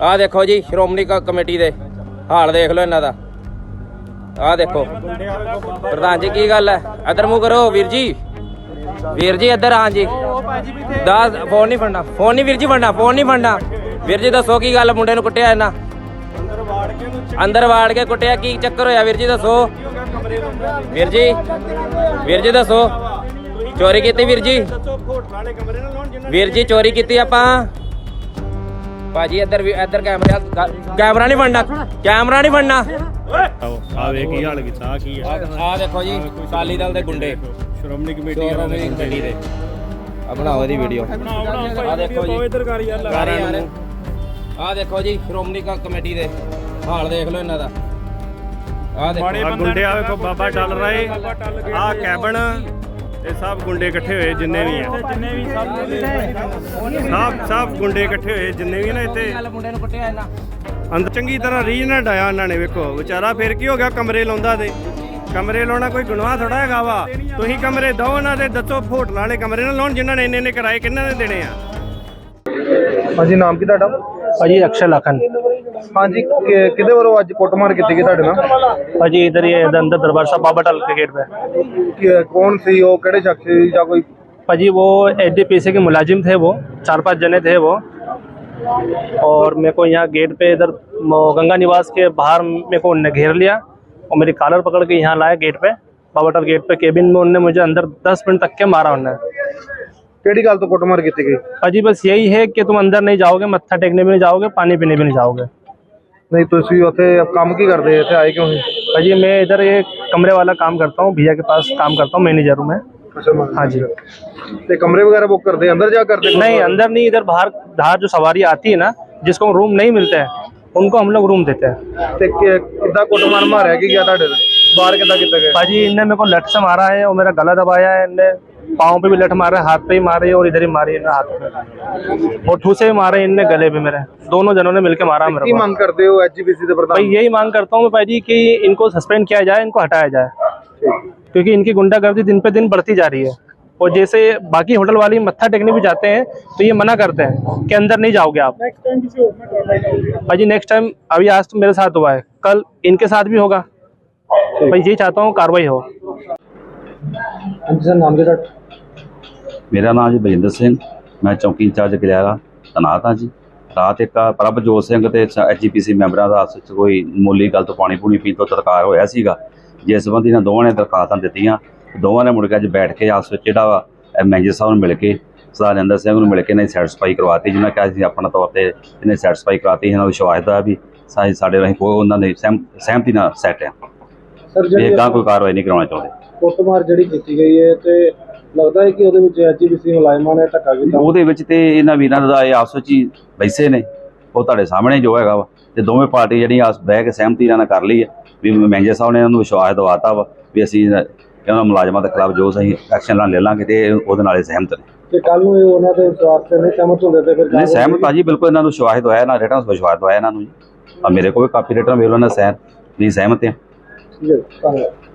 ਆਹ ਦੇਖੋ ਜੀ, ਸ਼੍ਰੋਮਣੀ ਕ- ਕਮੇਟੀ ਦੇ। ਹਾਲ ਦੇਖ ਲਓ ਇਹਨਾਂ ਦਾ। ਆਹ ਦੇਖੋ। ਪ੍ਰਧਾਨ ਜੀ, ਕੀ ਗੱਲ ਹੈ? ਇੱਧਰ ਮੂੰਹ ਕਰੋ, ਵੀਰ ਜੀ। ਵੀਰ ਜੀ, ਇੱਧਰ ਆਂ ਜੀ। ਦੱਸ, ਫੋਨ ਨਹੀਂ ਫੜਨਾ। ਫੋਨ ਨਹੀਂ ਵੀਰ ਜੀ ਫੜਨਾ, ਫੋਨ ਨਹੀਂ ਫੜਨਾ। ਵੀਰ ਜੀ, ਦੱਸੋ ਕੀ ਗੱਲ, ਮੁੰਡੇ ਨੂੰ ਕੁੱਟਿਆ ਇਹਨਾਂ? ਅੰਦਰ ਵਾੜ ਕੇ ਕੁੱਟਿਆ, ਕੀ ਚੱਕਰ ਹੋਇਆ? ਵੀਰ ਜੀ, ਦੱਸੋ। ਵੀਰ ਜੀ ਵੀਰ ਜੀ, ਦੱਸੋ। ਚੋਰੀ ਕੀਤੀ, ਵੀਰ ਜੀ? ਵੀਰ ਜੀ, ਚੋਰੀ ਕੀਤੀ ਆਪਾਂ? ਭਾਜੀ ਇੱਧਰ ਵੀ ਇੱਧਰ ਕੈਮਰਾ ਕੈਮਰਾ ਨਹੀਂ ਫੜਨਾ ਕੈਮਰਾ ਨਹੀਂ ਫੜਨਾ ਆ ਵੇ ਕੀ ਹਾਲ ਕੀਤਾ ਆਹ ਕੀ ਹੈ? ਆਹ ਦੇਖੋ ਜੀ ਅਕਾਲੀ ਦਲ ਦੇ ਗੁੰਡੇ। ਸ਼੍ਰੋਮਣੀ ਕਮੇਟੀ ਸ਼੍ਰੋਮਣੀ ਕਮੇਟੀ ਦੇ। ਆ ਬਣਾਓ ਇਹਦੀ ਵੀਡੀਓ ਆ ਦੇਖੋ ਜੀ ਇਧਰ ਕਰ ਯਾਰ ਯਾਰ ਆ ਦੇਖੋ ਜੀ ਸ਼੍ਰੋਮਣੀ ਕ- ਕਮੇਟੀ ਦੇ। ਹਾਲ ਦੇਖ ਲਓ ਇਹਨਾਂ ਦਾ। ਆ ਦੇਖੋ। ਆ ਗੁੰਡੇ ਆ ਵੇਖੋ ਬਾਬਾ ਟੱਲ ਰਹੇ। ਆ ਕੈਬਨ। ਇਹ ਸਭ ਗੁੰਡੇ ਇਕੱਠੇ ਹੋਏ ਜਿੰਨੇ ਵੀ ਆ। ਜਿੰਨੇ ਵੀ ਸਭ ਸਭ ਸਭ ਗੁੰਡੇ ਇਕੱਠੇ ਹੋਏ ਜਿੰਨੇ ਵੀ ਨਾ ਇੱਥੇ। ਮੁੰਡੇ ਨੂੰ ਕੁੱਟਿਆ ਇਹਨਾਂ ਅੰਦਰ ਚੰਗੀ ਤਰ੍ਹਾਂ ਰੀਝ ਨਾਲ ਡਾਇਆ ਉਹਨਾਂ ਨੇ ਵੇਖੋ। ਵਿਚਾਰਾ ਫਿਰ ਕੀ ਹੋ ਗਿਆ? ਕਮਰੇ ਲਾਉਂਦਾ ਤੇ। ਕਮਰੇ ਲਾਉਣਾ ਕੋਈ ਗੁਨਾਹ ਥੋੜਾ ਹੈਗਾ ਵਾ। ਤੁਸੀਂ ਕਮਰੇ ਦੋ ਉਹਨਾਂ ਦੇ ਦੱਸੋ ਹੋਟਲ ਵਾਲੇ ਕਮਰੇ ਨਾ ਲਾਉਣ ਜਿਨ੍ਹਾਂ ਨੇ ਇੰਨੇ ਇੰਨੇ ਕਿਰਾਏ ਕਿੰਨਾਂ ਨੇ ਦੇਣੇ ਆ? ਹਾਂਜੀ ਨਾਮ ਕੀ ਤੁਹਾਡਾ? ਭਾਜੀ ਅਕਸ਼ਰ ਲਖਨ। ਹਾਂਜੀ ਕਿ- ਕਿਹਦੇ ਵੱਲੋਂ ਅੱਜ ਕੁੱਟਮਾਰ ਕੀਤੀ ਗਈ ਤੁਹਾਡੇ ਨਾਲ ਭਾਜੀ ਇਧਰ ਹੀ ਇਹਦੇ ਅੰਦਰ ਦਰਬਾਰ ਸਾਹਿਬ ਬਾਬਾ ਟਲ के गेट पे ਕਿ- ਕੌਣ ਸੀ ਉਹ ਕਿਹੜੇ ਸ਼ਖਸ ਸੀ ਜਾਂ ਕੋਈ भाजी वो एच डी पी सी के मुलाजिम थे वो चार पांच जने थे वो और मेरे को यहाँ गेट पे इधर वो गंगा निवास के बाहर मेरे को उनने घेर लिया और मेरी कॉलर पकड़ के यहाँ लाया गेट पे बाबा टल गेट पे केबिन में उनने मुझे अंदर दस मिनट तक के मारा उनने ਕਿਹੜੀ ਗੱਲ ਤੋਂ ਕੁੱਟਮਾਰ ਕੀਤੀ ਗਈ भाजी बस यही है कि तुम अंदर नहीं जाओगे मत्था टेकने भी नहीं जाओगे पानी पीने भी नहीं जाओगे नहीं तो इसी होते अब काम की कर दे थे आए क्यों भाजी मैं इधर ये कमरे वाला काम करता हूँ भैया के पास काम करता हूँ मैनेजर हूँ मैं। अच्छा, हाँ जी। ते कमरे वगैरह बुक कर दे अंदर जा कर दे नहीं अंदर नहीं इधर बाहर बाहर जो सवारी आती है ना जिसको रूम नहीं मिलते हैं उनको हम लोग रूम देते हैं। तो बाहर के भाजी इनने मेरे को लट से मारा है और मेरा गला दबाया है इनने पाँव पे भी लठ मारे हाथ पे भी मारे और इधर ही मारी इन्हें हाथ पे। और ठूसे भी मारे इनने गले भी मेरे। दोनों जनों ने मिलकर मारा मेरे मांग करते हो एचजीपीसी से भाई यही मांग करता हूँ भाई जी की इनको सस्पेंड किया जाए इनको हटाया जाए। क्योंकि इनकी गुंडागर्दी दिन पे दिन बढ़ती जा रही है। और जैसे बाकी होटल वाले मत्था टेकने भी जाते हैं तो ये मना करते हैं कि अंदर नहीं जाओगे आप। भाई जी नेक्स्ट टाइम अभी आज तो मेरे साथ हुआ है। कल इनके साथ भी होगा। भाई यही चाहता हूँ कार्रवाई हो। नाम के साथ। ਮੇਰਾ ਨਾਮ ਜੀ ਬਲਜਿੰਦਰ ਸਿੰਘ ਮੈਂ ਚੌਕੀ ਇੰਚਾਰਜ ਗਲਿਆਰਾ ਤਨਾਤ ਹਾਂ ਜੀ। ਰਾਤ ਇੱਕ ਪ੍ਰਭਜੋਤ ਸਿੰਘ ਤੇ ਐਚਜੀਪੀਸੀ ਮੈਂਬਰਾਂ ਦਾ ਆਪਸ ਵਿੱਚ ਕੋਈ ਮੂਲੀ ਗੱਲ ਤੋਂ ਪਾਣੀ ਪੂਣੀ ਪੀਣ ਤੋਂ ਤਤਕਾਰ ਹੋਇਆ ਸੀਗਾ। ਜਿਸ ਸੰਬੰਧੀ ਨਾਲ ਦੋਵਾਂ ਨੇ ਦਰਖਾਸਤਾਂ ਦਿੱਤੀਆਂ। ਦੋਵਾਂ ਨੇ ਮੁੜ ਕੇ ਅੱਜ ਬੈਠ ਕੇ ਆਪਸ ਵਿੱਚ ਜਿਹੜਾ ਵਾ ਮੈਨੇਜਰ ਸਾਹਿਬ ਨੂੰ ਮਿਲ ਕੇ ਸਰਦਾਰ ਨਰਿੰਦਰ ਸਿੰਘ ਨੂੰ ਮਿਲ ਕੇ ਦੀ ਸੈਟੀਸਫਾਈ ਕਰਵਾਤੀ ਜਿਨ੍ਹਾਂ ਕਿਹਾ ਸੀ ਆਪਣਾ ਤੌਰ ਤੇ ਇਹਨੇ ਸੈਟੀਸਫਾਈ ਕਰਾਤੀ ਇਹਨਾਂ ਦਾ ਵਿਸ਼ਵਾਸ ਦਾ ਵੀ ਸਾਡੀ ਸਾਡੇ ਰਾਹੀਂ ਕੋਈ ਉਹਨਾਂ ਦੇ ਸਹਿਮ- ਸਹਿਮਤੀ ਨਾਲ ਸੈਟ ਆ। ਸਰ ਇਹ ਗਾਂ ਕੋਈ ਕਾਰਵਾਈ ਨਹੀਂ ਕਰਾਉਣਾ ਚਾਹੁੰਦੇ। ਕੁੱਟਮਾਰ ਜਿਹੜੀ ਕੀਤੀ ਗਈ ਹੈ ਤੇ ਲੱਗਦਾ ਹੈ ਕਿ ਉਹਦੇ ਵਿੱਚ ਐਚਜੀਪੀਸੀ ਮੁਲਾਜ਼ਮਾਂ ਨੇ ਧੱਕਾ ਕੀਤਾ। ਉਹਦੇ ਵਿੱਚ ਤੇ ਇਹਨਾਂ ਵੀਰਾਂ ਦਾ ਇਹ ਆਪਸ ਵਿੱਚ ਹੀ ਬੈਸੇ ਨੇ। ਉਹ ਤੁਹਾਡੇ ਸਾਹਮਣੇ ਜੋ ਹੈਗਾ ਵਾ। ਤੇ ਦੋਵੇਂ ਪਾਰਟੀ ਜਿਹੜੀਆਂ ਆਸ ਬਹਿ ਕੇ ਸਹਿਮਤੀ ਨਾਲ ਕਰ ਲਈ ਹੈ ਵੀ ਮੈਨੇਜਰ ਸਾਹਿਬ ਨੇ ਇਹਨਾਂ ਨੂੰ ਵਿਸ਼ਵਾਸ ਦਿਵਾਤਾ ਵਾ ਵੀ ਅਸੀਂ ਇਹਨਾਂ ਮੁਲਾਜ਼ਮਾਂ ਦੇ ਖਿਲਾਫ ਜੋ ਸਹੀ ਐਕਸ਼ਨ ਲਾਂ ਲਾਂਗੇ ਤੇ ਉਹਦੇ ਨਾਲ ਸਹਿਮਤ ਨੇ। ਤੇ ਕੱਲ ਨੂੰ ਉਹਨਾਂ ਦੇ ਵਿਸ਼ਵਾਸ ਤੇ ਨਹੀਂ ਸਹਿਮਤ ਹੁੰਦੇ ਤੇ ਫਿਰ ਨਹੀਂ ਸਹਿਮਤ ਆ ਜੀ ਬਿਲਕੁਲ ਇਹਨਾਂ ਨੂੰ ਵਿਸ਼ਵਾਸ ਦਵਾਇਆ ਨਾ ਰਿਟਰਨ ਵਿਸ਼ਵਾਸ ਦਵਾਇਆ ਇਹਨਾਂ ਨੂੰ ਜੀ। ਆ ਮੇਰੇ ਕੋਲ ਵੀ ਕਾਪੀ ਰਿਟਰਨ ਵੇਖ ਲਓ ਨਾ ਸਹਿਮਤ ਵੀ ਸਹਿਮਤ ਆ। ਠੀਕ ਹੈ ਧੰਨਵਾਦ।